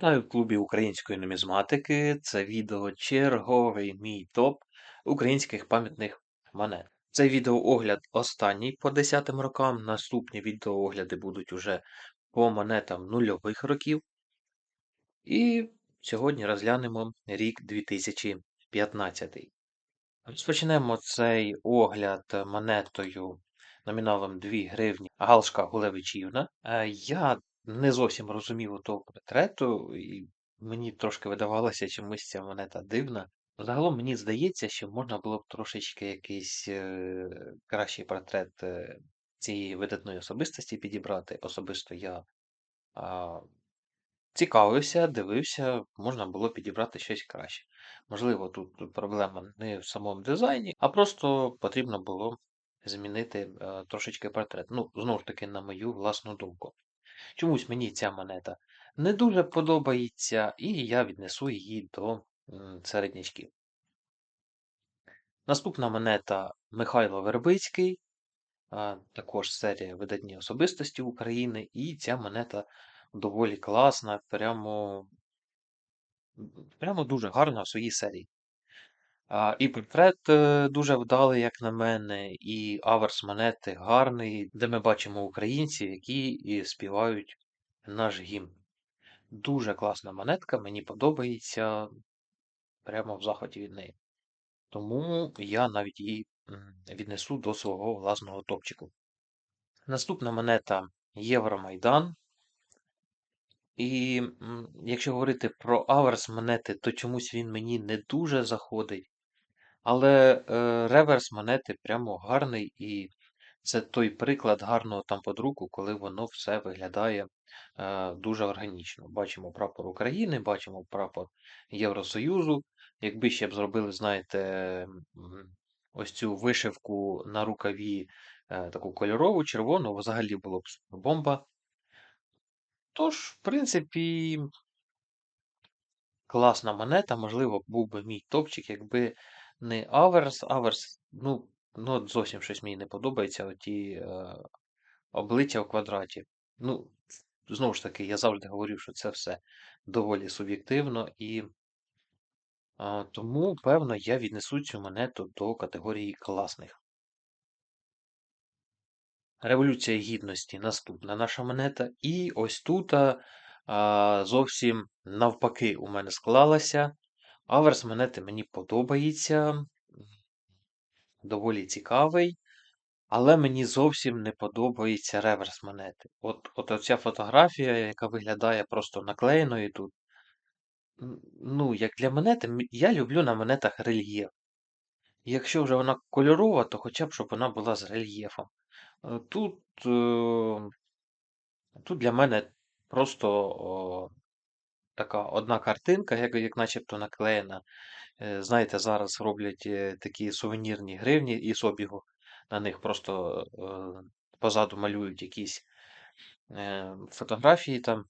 Вітаю в клубі української нумізматики. Це відео черговий мій топ українських пам'ятних монет. Цей відеоогляд останній по 10 рокам. Наступні відеоогляди будуть уже по монетам нульових років. І сьогодні розглянемо рік 2015. Розпочнемо цей огляд монетою номіналом 2 гривні Галшка Гулевичівна. Е, Я не зовсім розумів того портрету, і мені трошки видавалося чомусь ця монета дивна. Загалом мені здається, що можна було б трошечки якийсь е, кращий портрет е, цієї видатної особистості підібрати. Особисто я а, цікавився, дивився, можна було підібрати щось краще. Можливо, тут проблема не в самому дизайні, а просто потрібно було змінити е, трошечки портрет. Ну, знову ж таки, на мою власну думку. Чомусь мені ця монета не дуже подобається, і я віднесу її до середнячків. Наступна монета Михайло Вербицький, також серія видатні особистості України, і ця монета доволі класна, прямо, прямо дуже гарна в своїй серії. І портрет е, дуже вдалий, як на мене, і аверс монети гарний, де ми бачимо українців, які і співають наш гімн. Дуже класна монетка, мені подобається. Прямо в захваті від неї. Тому я навіть її віднесу до свого власного топчику. Наступна монета Євромайдан. І якщо говорити про аверс монети, то чомусь він мені не дуже заходить. Але е, реверс монети прямо гарний, і це той приклад гарного там подруку, коли воно все виглядає е, дуже органічно. Бачимо прапор України, бачимо прапор Євросоюзу. Якби ще б зробили, знаєте, ось цю вишивку на рукаві е, таку кольорову, червону, взагалі було б бомба. Тож, в принципі, класна монета, можливо, був би мій топчик, якби не Аверс. Аверс, ну, ну от зовсім щось мені не подобається, оті е, обличчя в квадраті. Ну, знову ж таки, я завжди говорив, що це все доволі суб'єктивно, і е, тому, певно, я віднесу цю монету до категорії класних. Революція Гідності наступна наша монета. І ось тут а, зовсім навпаки у мене склалася. Аверс монети мені подобається, доволі цікавий, але мені зовсім не подобається реверс монети. От от оця фотографія, яка виглядає просто наклеєною тут. Ну, як для монети, я люблю на монетах рельєф. Якщо вже вона кольорова, то хоча б щоб вона була з рельєфом. Е, тут е, тут для мене просто така одна картинка, як як начебто наклеєна. Е, знаєте, зараз роблять такі сувенірні гривні із обігу. На них просто позаду малюють якісь фотографії там.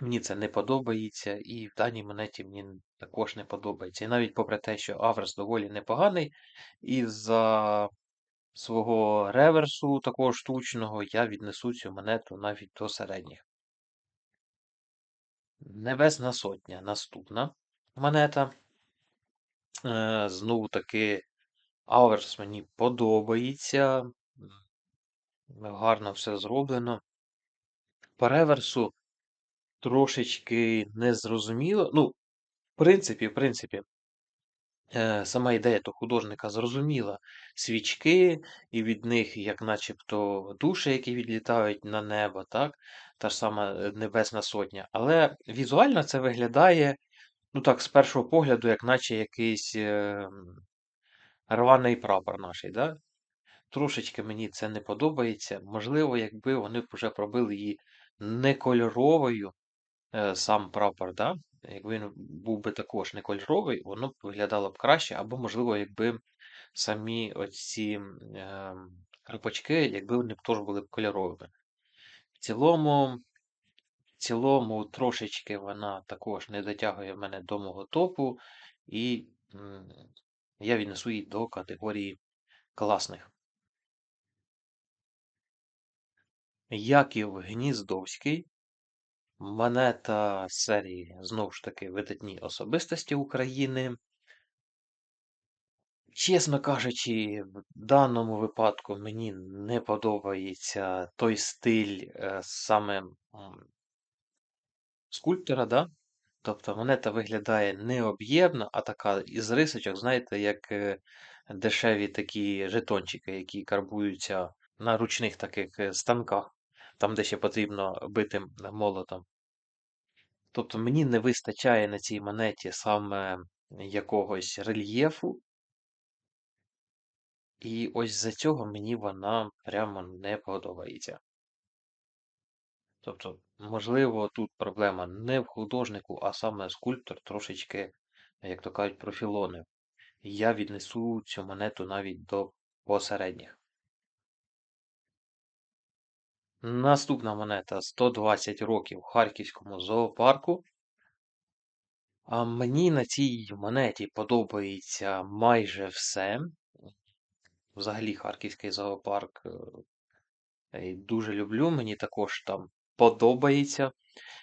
Мені це не подобається, і в даній монеті мені також не подобається. І навіть попри те, що аверс доволі непоганий, і за свого реверсу такого штучного я віднесу цю монету навіть до середніх. Небесна сотня наступна монета. Е, Знову таки, аверс мені подобається. Гарно все зроблено. По реверсу трошечки незрозуміло. Ну, в принципі, в принципі, Е, сама ідея то художника зрозуміла. Свічки, і від них, як начебто, душі, які відлітають на небо, так? Та ж сама е, Небесна Сотня. Але візуально це виглядає, ну так, з першого погляду, як наче якийсь е, рваний прапор наш. Да? Трошечки мені це не подобається. Можливо, якби вони вже пробили її не кольоровою, е, сам прапор, да? Якби він був би також не кольоровий, воно б виглядало б краще, або, можливо, якби самі оці е, якби вони б теж були б кольоровими. В цілому, в цілому, трошечки вона також не дотягує мене до мого топу, і я віднесу її до категорії класних. Яків Гніздовський Монета з серії, знову ж таки, видатні особистості України. Чесно кажучи, в даному випадку мені не подобається той стиль е, саме скульптора, да? Тобто монета виглядає не а така із рисочок, знаєте, як е, дешеві такі жетончики, які карбуються на ручних таких е, станках, там, де ще потрібно бити молотом. Тобто мені не вистачає на цій монеті саме якогось рельєфу, і ось за цього мені вона прямо не подобається. Тобто, можливо, тут проблема не в художнику, а саме скульптор трошечки, як то кажуть, профілонив. Я віднесу цю монету навіть до посередніх. Наступна монета 120 років в Харківському зоопарку. А мені на цій монеті подобається майже все. Взагалі, Харківський зоопарк е, дуже люблю, мені також там подобається.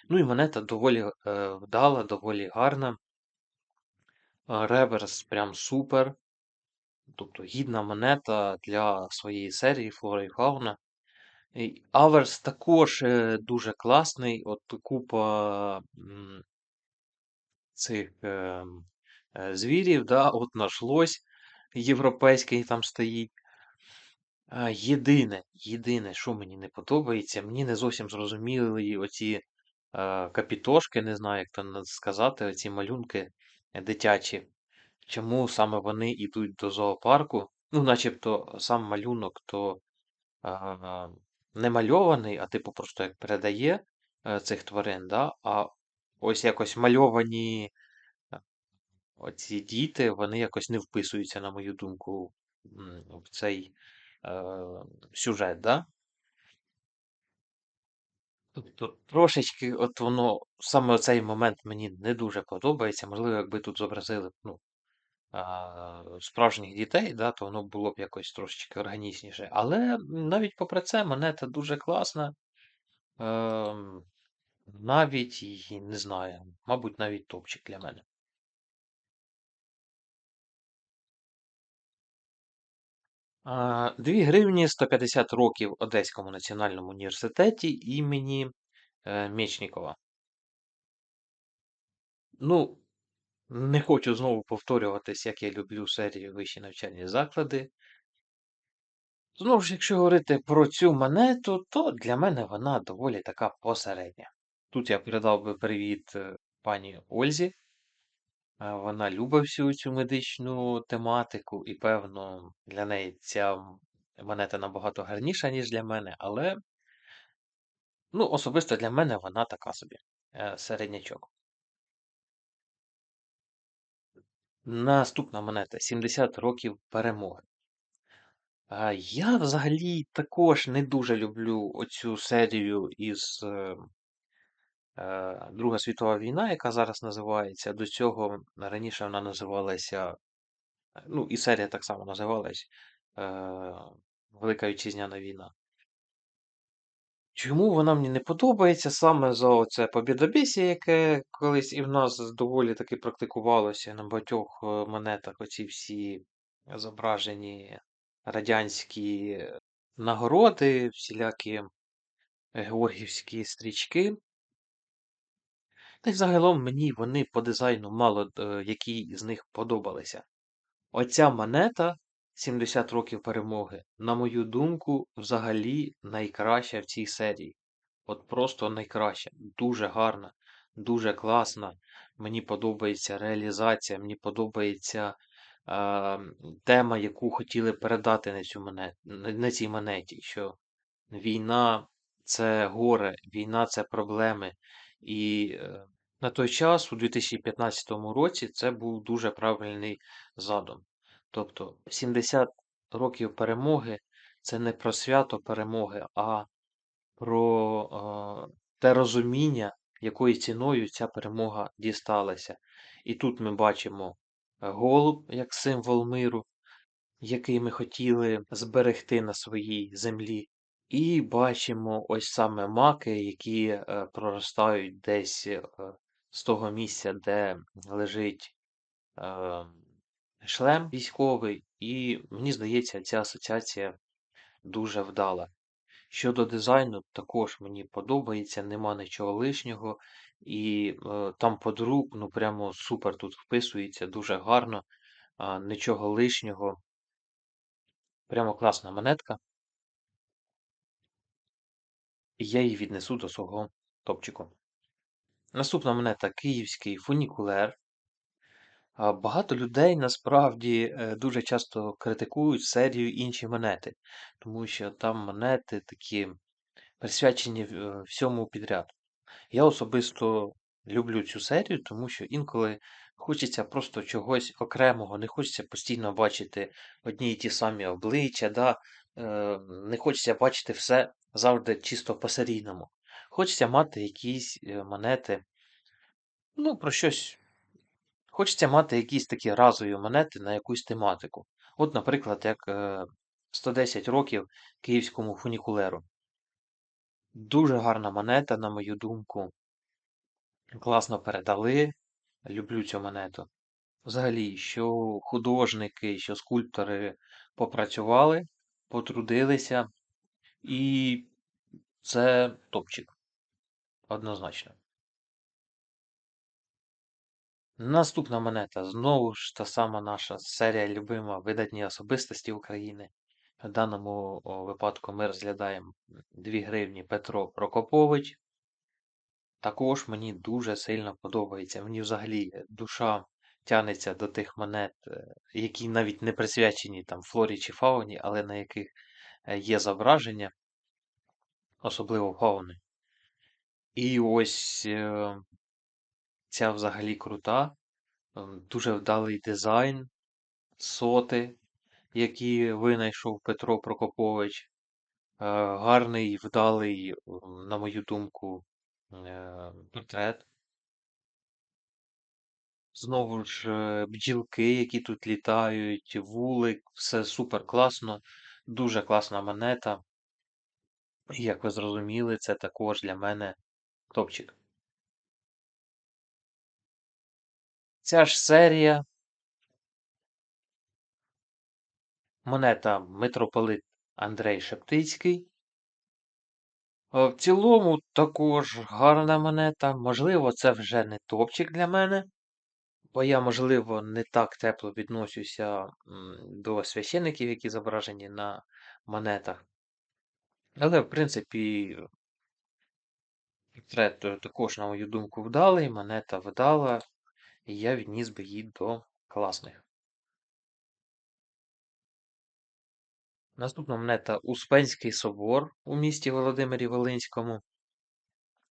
Ну і монета доволі е, вдала, доволі гарна. Реверс прям супер. Тобто гідна монета для своєї серії Флора і Фауна. Аверс також е, дуже класний. От купа цих е, е, звірів, да, от наш лось європейський там стоїть. Єдине, єдине, що мені не подобається, мені не зовсім зрозуміли оці е, капітошки, не знаю, як то сказати, оці малюнки дитячі. Чому саме вони йдуть до зоопарку? Ну, начебто сам малюнок то не мальований, а типу просто як передає е, цих тварин, да? А ось якось мальовані е, оці діти, вони якось не вписуються, на мою думку, в цей е, сюжет, да? Тобто трошечки от воно, саме оцей момент мені не дуже подобається. Можливо, якби тут зобразили ну, справжніх дітей, да, то воно було б якось трошечки органічніше. Але навіть попри це, монета дуже класна. Ем, навіть і не знаю, мабуть, навіть топчик для мене. 2 гривні 150 років Одеському національному університеті імені е, Мєчнікова. Ну, не хочу знову повторюватись, як я люблю серію вищі навчальні заклади. Знову ж, якщо говорити про цю монету, то для мене вона доволі така посередня. Тут я передав би привіт е, пані Ользі. Е, Вона любить всю цю медичну тематику, і, певно, для неї ця монета набагато гарніша, ніж для мене, але, ну, особисто для мене вона така собі е, середнячок. Наступна монета 70 років перемоги. Я взагалі також не дуже люблю оцю серію із е, е, Друга світова війна, яка зараз називається. До цього раніше вона називалася, е, ну, і серія так само називалась Велика Вітчизняна війна. Чому вона мені не подобається саме за оце побєдобєсія, яке колись і в нас доволі таки практикувалося на багатьох е, монетах, оці всі зображені радянські нагороди, всілякі георгіївські стрічки. Та й загалом мені вони по дизайну мало е, які з них подобалися. Оця монета 70 років перемоги, на мою думку, взагалі найкраща в цій серії. От просто найкраща. Дуже гарна, дуже класна. Мені подобається реалізація, мені подобається е, тема, яку хотіли передати на, цю монет, на, цій монеті. Що війна це горе, війна це проблеми. І е, на той час, у 2015 році, це був дуже правильний задум. Тобто 70 років перемоги це не про свято перемоги, а про е, те розуміння, якою ціною ця перемога дісталася. І тут ми бачимо е, голуб як символ миру, який ми хотіли зберегти на своїй землі. І бачимо ось саме маки, які е, проростають десь е, з того місця, де лежить е, шлем військовий, і мені здається, ця асоціація дуже вдала. Щодо дизайну, також мені подобається, нема нічого лишнього. І е, там подруг, ну прямо супер тут вписується, дуже гарно, а, нічого лишнього. Прямо класна монетка. Я її віднесу до свого топчику. Наступна монета київський фунікулер. Багато людей насправді е, дуже часто критикують серію інші монети, тому що там монети такі присвячені е, всьому підряд. Я особисто люблю цю серію, тому що інколи хочеться просто чогось окремого, не хочеться постійно бачити одні й ті самі обличчя, да? е, не хочеться бачити все завжди чисто по-серійному. Хочеться мати якісь монети, ну, про щось. Хочеться мати якісь такі разові монети на якусь тематику. От, наприклад, як е, 110 років київському фунікулеру. Дуже гарна монета, на мою думку. Класно передали. Люблю цю монету. Взагалі, що художники, що скульптори попрацювали, потрудилися, і це топчик, однозначно. Наступна монета. Знову ж та сама наша серія любима видатні особистості України. В даному випадку ми розглядаємо 2 гривні Петро Прокопович. Також мені дуже сильно подобається. Мені взагалі душа тягнеться до тих монет, е, які навіть не присвячені там флорі чи фауні, але на яких е, є зображення, особливо фауни. І ось е, ця взагалі крута, ем, дуже вдалий дизайн, соти, які винайшов Петро Прокопович. Е, Гарний, вдалий, на мою думку, е, портрет. Знову ж бджілки, які тут літають, вулик, все супер класно, дуже класна монета. І як ви зрозуміли, це також для мене топчик. Ця ж серія монета Митрополит Андрей Шептицький. Е, В цілому також гарна монета. Можливо, це вже не топчик для мене, бо я, можливо, не так тепло відношуся до священиків, які зображені на монетах. Але, в принципі, портрет е, також, на мою думку, вдалий, монета вдала, і я відніс би її до класних. Наступна монета Успенський собор у місті Володимирі Волинському.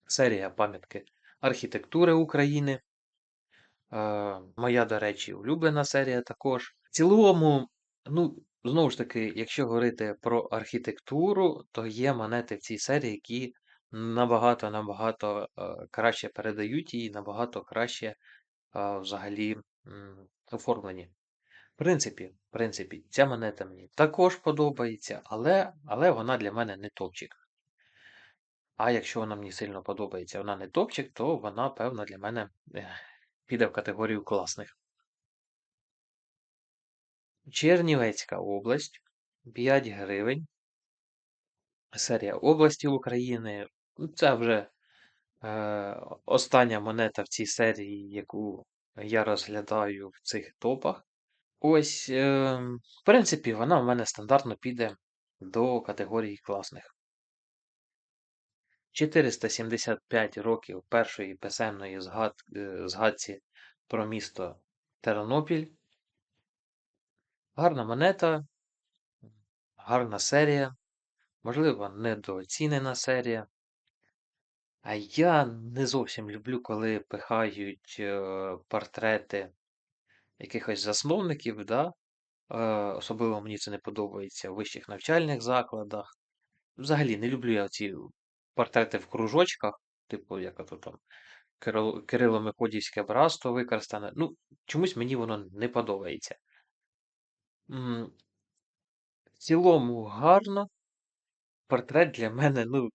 Серія пам'ятки архітектури України. Е, моя, до речі, улюблена серія також. В цілому, ну, знову ж таки, якщо говорити про архітектуру, то є монети в цій серії, які набагато-набагато е, краще передають її, набагато краще взагалі оформлені. В принципі, в принципі, ця монета мені також подобається, але, але вона для мене не топчик. А якщо вона мені сильно подобається, вона не топчик, то вона, певно, для мене піде в категорію класних. Чернівецька область 5 гривень. Серія області України. Це вже остання монета в цій серії, яку я розглядаю в цих топах. Ось, е, в принципі, вона в мене стандартно піде до категорії класних. 475 років першої писемної згад, е, згадці про місто Тернопіль. Гарна монета, гарна серія, можливо, недооцінена серія. А я не зовсім люблю, коли пихають е, портрети якихось засновників, да? Е, особливо мені це не подобається в вищих навчальних закладах. Взагалі не люблю я ці портрети в кружочках, типу, як ото там Кирило- Кирило-Мефодіївське братство використане. Ну, чомусь мені воно не подобається. М, В цілому гарно, портрет для мене, ну,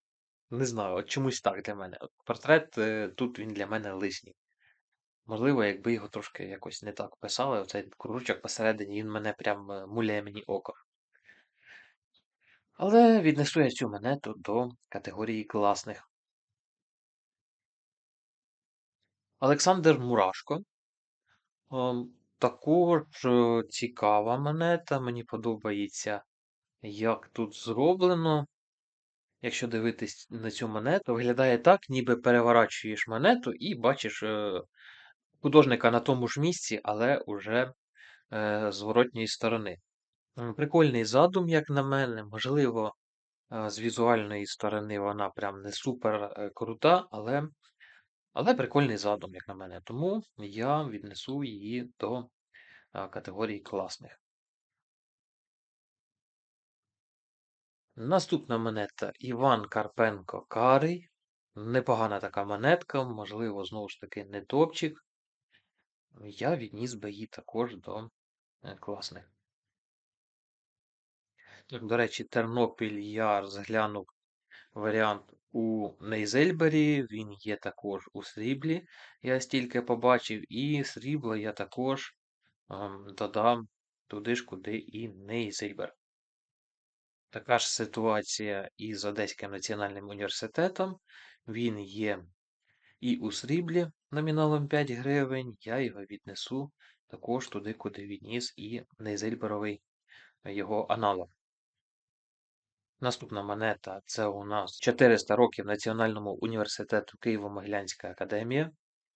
не знаю, от чомусь так для мене. От портрет е, тут він для мене лишній. Можливо, якби його трошки якось не так писали, оцей кружочок посередині, він мене прям е, муляє мені око. Але віднесу я цю монету до категорії класних. Олександр Мурашко. Ем, Також е, цікава монета. Мені подобається, як тут зроблено. Якщо дивитись на цю монету, виглядає так, ніби переворачуєш монету і бачиш е, художника на тому ж місці, але уже е, з зворотньої сторони. Прикольний задум, як на мене. Можливо, е, з візуальної сторони вона прям не супер крута, але, але прикольний задум, як на мене. Тому я віднесу її до категорії класних. Наступна монета Іван Карпенко Карий. Непогана така монетка, можливо, знову ж таки, не топчик. Я відніс би її також до е, класних. Так, До речі, Тернопіль я розглянув варіант у Нейзельбері, він є також у сріблі, я стільки побачив, і срібло я також ем, додам туди ж, куди і Нейзельбер. Така ж ситуація із Одеським національним університетом. Він є і у сріблі номіналом 5 гривень. Я його віднесу також туди, куди відніс і Нейзельберовий його аналог. Наступна монета це у нас 400 років Національному університету Києво-Могилянська академія.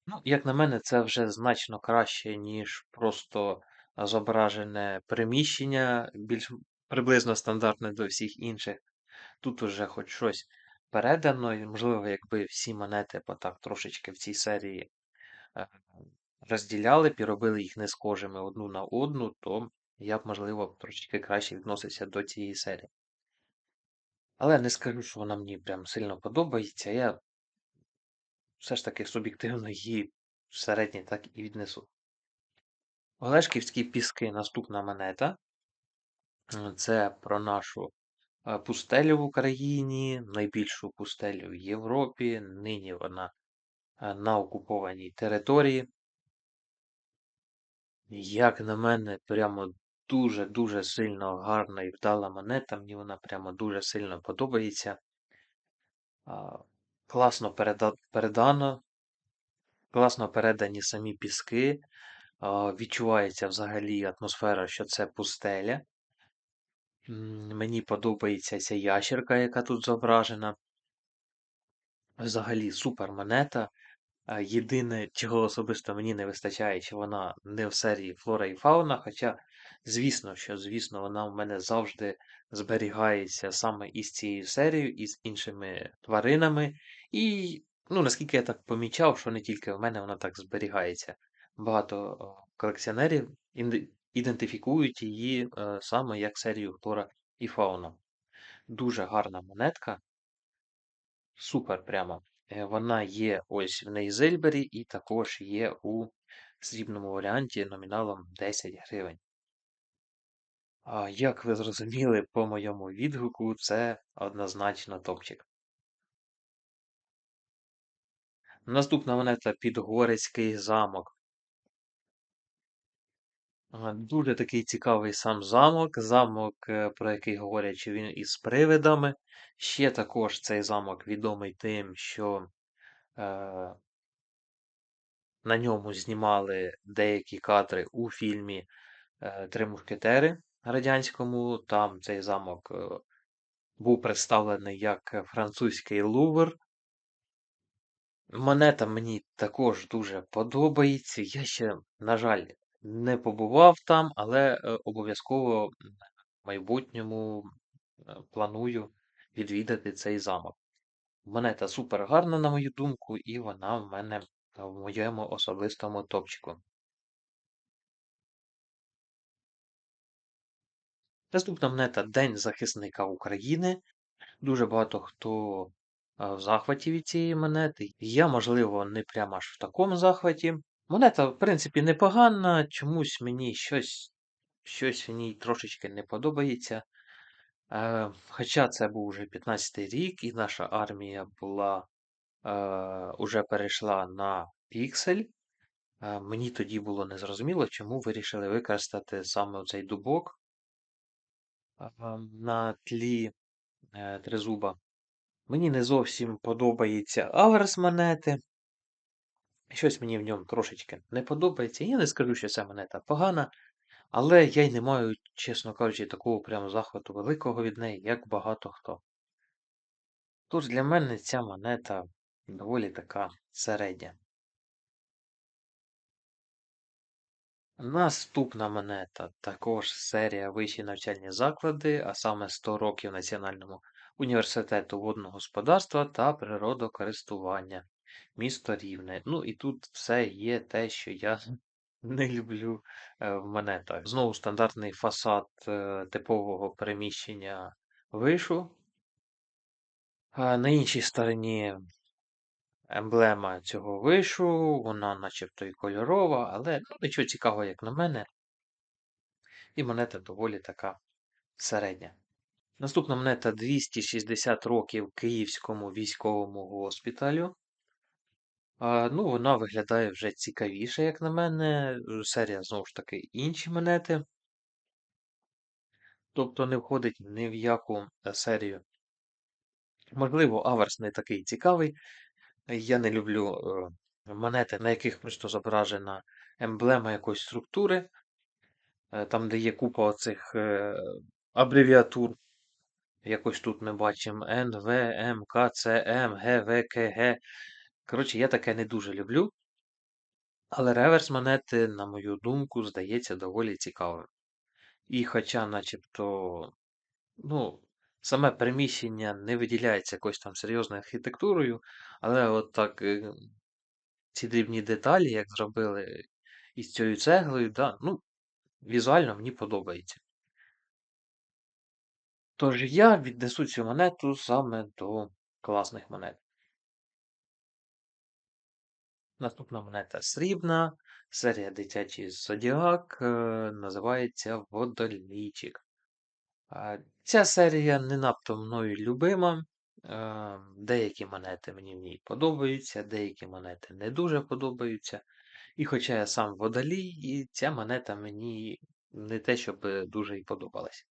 Ну, як на мене, це вже значно краще, ніж просто зображене приміщення, більш приблизно стандартне до всіх інших. Тут уже хоч щось передано, і, можливо, якби всі монети так трошечки в цій серії е, розділяли б і робили їх не схожими одну на одну, то я б, можливо, трошечки краще відносився до цієї серії. Але не скажу, що вона мені прям сильно подобається. Я все ж таки суб'єктивно її середній так і віднесу. Олешківські піски наступна монета. Це про нашу е, пустелю в Україні, найбільшу пустелю в Європі. Нині вона е, на окупованій території. Як на мене, прямо дуже-дуже сильно гарна і вдала монета. Мені вона прямо дуже сильно подобається. Класно передано, класно передані самі піски. Відчувається взагалі атмосфера, що це пустеля. Мені подобається ця ящерка, яка тут зображена. Взагалі супер монета. Єдине, чого особисто мені не вистачає, що вона не в серії Флора і Фауна. Хоча, звісно, що, звісно, вона в мене завжди зберігається саме із цією серією, і з іншими тваринами. І, ну, наскільки я так помічав, що не тільки в мене вона так зберігається. Багато колекціонерів ідентифікують її е, саме як серію Флора і Фауна. Дуже гарна монетка. Супер прямо. Е, вона є ось в Нейзельбері і також є у срібному варіанті номіналом 10 гривень. А як ви зрозуміли по моєму відгуку, це однозначно топчик. Наступна монета Підгорецький замок. Дуже такий цікавий сам замок. Замок, е, про який говорять, що він із привидами. Ще також цей замок відомий тим, що е, на ньому знімали деякі кадри у фільмі е, Три мушкетери радянському. Там цей замок е, був представлений як французький лувр. Монета мені також дуже подобається. Я ще, на жаль, не побував там, але е, обов'язково в майбутньому планую відвідати цей замок. Монета супер гарна, на мою думку, і вона в мене в моєму особистому топчику. Наступна монета День захисника України. Дуже багато хто в захваті від цієї монети. Я, можливо, не прямо аж в такому захваті. Монета, в принципі, непогана, чомусь мені щось щось в ній трошечки не подобається. Е, Хоча це був уже 15-й рік, і наша армія була е, уже перейшла на піксель. Е, мені тоді було незрозуміло, чому вирішили використати саме цей дубок е, на тлі е, тризуба. Мені не зовсім подобається аверс монети. Щось мені в ньому трошечки не подобається. Я не скажу, що ця монета погана, але я й не маю, чесно кажучи, такого прямо захвату великого від неї, як багато хто. Тож для мене ця монета доволі така середня. Наступна монета також серія вищі навчальні заклади, а саме 100 років Національному університету водного господарства та природокористування. Місто Рівне. Ну і тут все є те, що я не люблю е, в монетах. Знову стандартний фасад е, типового переміщення вишу. А на іншій стороні емблема цього вишу, вона начебто і кольорова, але ну, нічого цікавого, як на мене. І монета доволі така середня. Наступна монета 260 років Київському військовому госпіталю. Ну, вона виглядає вже цікавіше, як на мене. Серія, знову ж таки, інші монети. Тобто не входить ні в яку е, серію. Можливо, аверс не такий цікавий. Я не люблю е, монети, на яких просто зображена емблема якоїсь структури. Е, там, де є купа оцих абревіатур. Якось тут ми бачимо Н, В, М, К, Ц, М, Г, В, К, Г. Коротше, я таке не дуже люблю. Але реверс монети, на мою думку, здається доволі цікавим. І хоча, начебто, ну, саме приміщення не виділяється якоюсь там серйозною архітектурою, але от так е, ці дрібні деталі, як зробили із цією цеглою, да, ну, візуально мені подобається. Тож я віднесу цю монету саме до класних монет. Наступна монета срібна, серія дитячий зодіак, е, називається Водолійчик. Ця серія не надто мною любима. Е, деякі монети мені в ній подобаються, деякі монети не дуже подобаються. І хоча я сам водолій, і ця монета мені не те, щоб дуже і подобалась.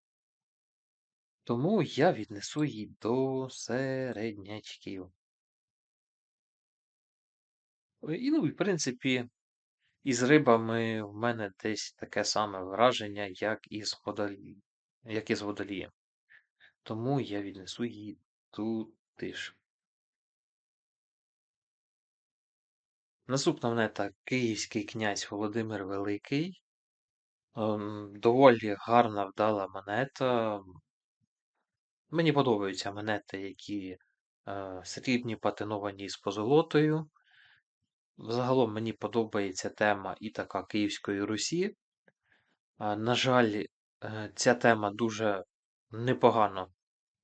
Тому я віднесу її до середнячків. І, ну, в принципі, із рибами в мене десь таке саме враження, як із водолі... як із водолієм. Тому я віднесу її туди ж. Наступна монета Київський князь Володимир Великий. Ем, доволі гарна вдала монета. Мені подобаються монети, які е, срібні патиновані з позолотою. Загалом мені подобається тема і така Київської Русі. На жаль, е, ця тема дуже непогано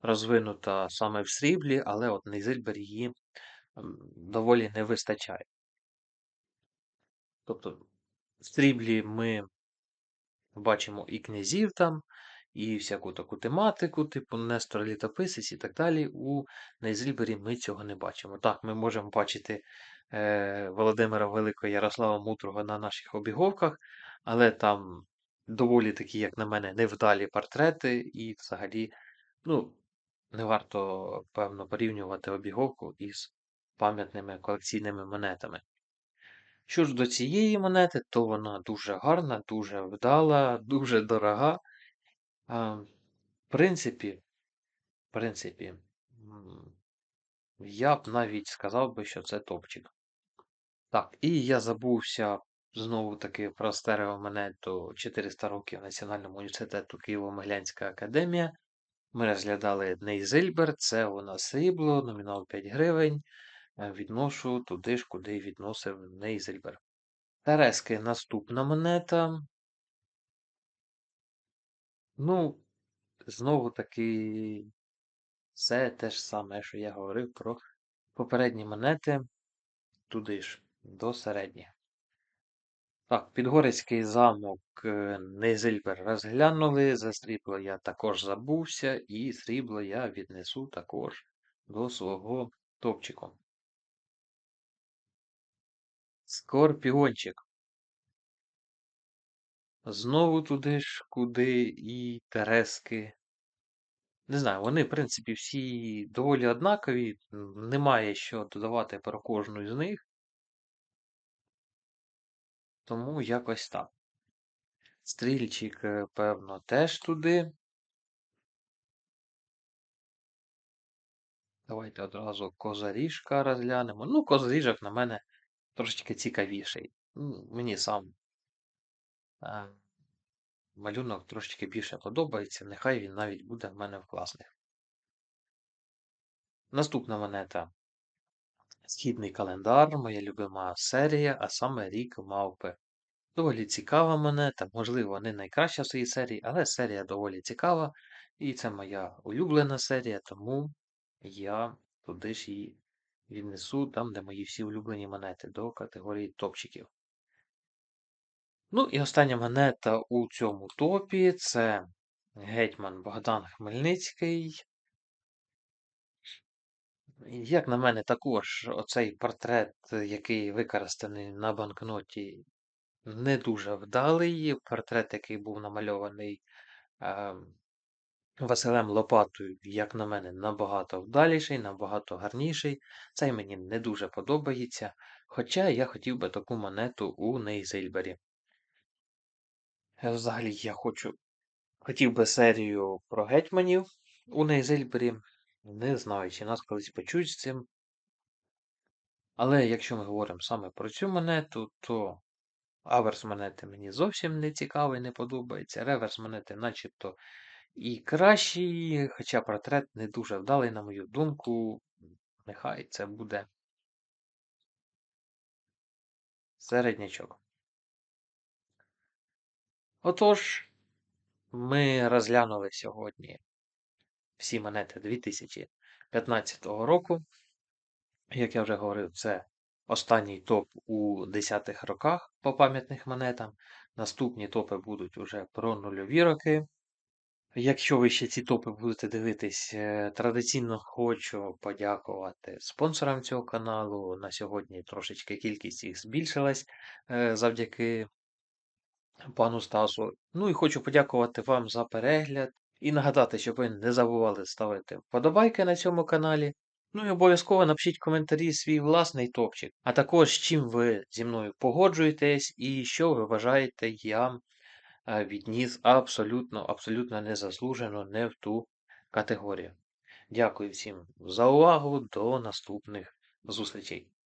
розвинута саме в сріблі, але от Нейзильбер її доволі не вистачає. Тобто, в сріблі ми бачимо і князів там, і всяку таку тематику, типу Нестор Літописець і так далі. У Нейзильбері ми цього не бачимо. Так, ми можемо бачити Володимира Великого Ярослава Мудрого на наших обіговках, але там доволі такі, як на мене, невдалі портрети, і взагалі, ну, не варто, певно, порівнювати обіговку із пам'ятними колекційними монетами. Що ж до цієї монети, то вона дуже гарна, дуже вдала, дуже дорога. А, В принципі, в принципі, я б навіть сказав би, що це топчик. Так, і я забувся знову таки про стереомонету 400 років Національному університету Києво-Могилянська академія. Ми розглядали Нейзильбер, це у нас срібло, номінал 5 гривень. Е, відношу туди ж, куди відносив Нейзельбер. Терески наступна монета. Ну, знову таки, все те ж саме, що я говорив про попередні монети, туди ж, до середніх. Так, Підгорецький замок е, Нейзильбер розглянули. За срібло я також забувся, і срібло я віднесу також до свого топчику. Скорпіончик. Знову туди ж, куди і Терески. Не знаю, вони, в принципі, всі доволі однакові. Немає що додавати про кожну з них. Тому якось так. Стрільчик, е, певно, теж туди. Давайте одразу козаріжка розглянемо. Ну, козаріжок на мене трошечки цікавіший. Мені сам а, малюнок трошечки більше подобається. Нехай він навіть буде в мене в класних. Наступна монета. Східний календар, моя любима серія, а саме рік мавпи. Доволі цікава монета, можливо, не найкраща в своїй серії, але серія доволі цікава. І це моя улюблена серія, тому я туди ж її віднесу там, де мої всі улюблені монети, до категорії топчиків. Ну і остання монета у цьому топі це гетьман Богдан Хмельницький. Як на мене, також оцей портрет, який використаний на банкноті, не дуже вдалий. Портрет, який був намальований е, Василем Лопатою, як на мене, набагато вдаліший, набагато гарніший. Цей мені не дуже подобається. Хоча я хотів би таку монету у Нейзильбері. Е, Взагалі, я хочу. Хотів би серію про гетьманів у Нейзильбері. Не знаю, чи нас колись почують з цим. Але якщо ми говоримо саме про цю монету, то аверс монети мені зовсім не цікавий, не подобається. Реверс монети начебто і кращий, хоча портрет не дуже вдалий, на мою думку. Нехай це буде середнячок. Отож, ми розглянули сьогодні всі монети 2015 року. Як я вже говорив, це останній топ у 10-х роках по пам'ятних монетам. Наступні топи будуть уже про нульові роки. Якщо ви ще ці топи будете дивитись, е, традиційно хочу подякувати спонсорам цього каналу. На сьогодні трошечки кількість їх збільшилась е, завдяки пану Стасу. Ну і хочу подякувати вам за перегляд і нагадати, щоб ви не забували ставити вподобайки на цьому каналі. Ну і обов'язково напишіть в коментарі свій власний топчик, а також з чим ви зі мною погоджуєтесь і що ви вважаєте я е, відніс абсолютно, абсолютно незаслужено не в ту категорію. Дякую всім за увагу. До наступних зустрічей.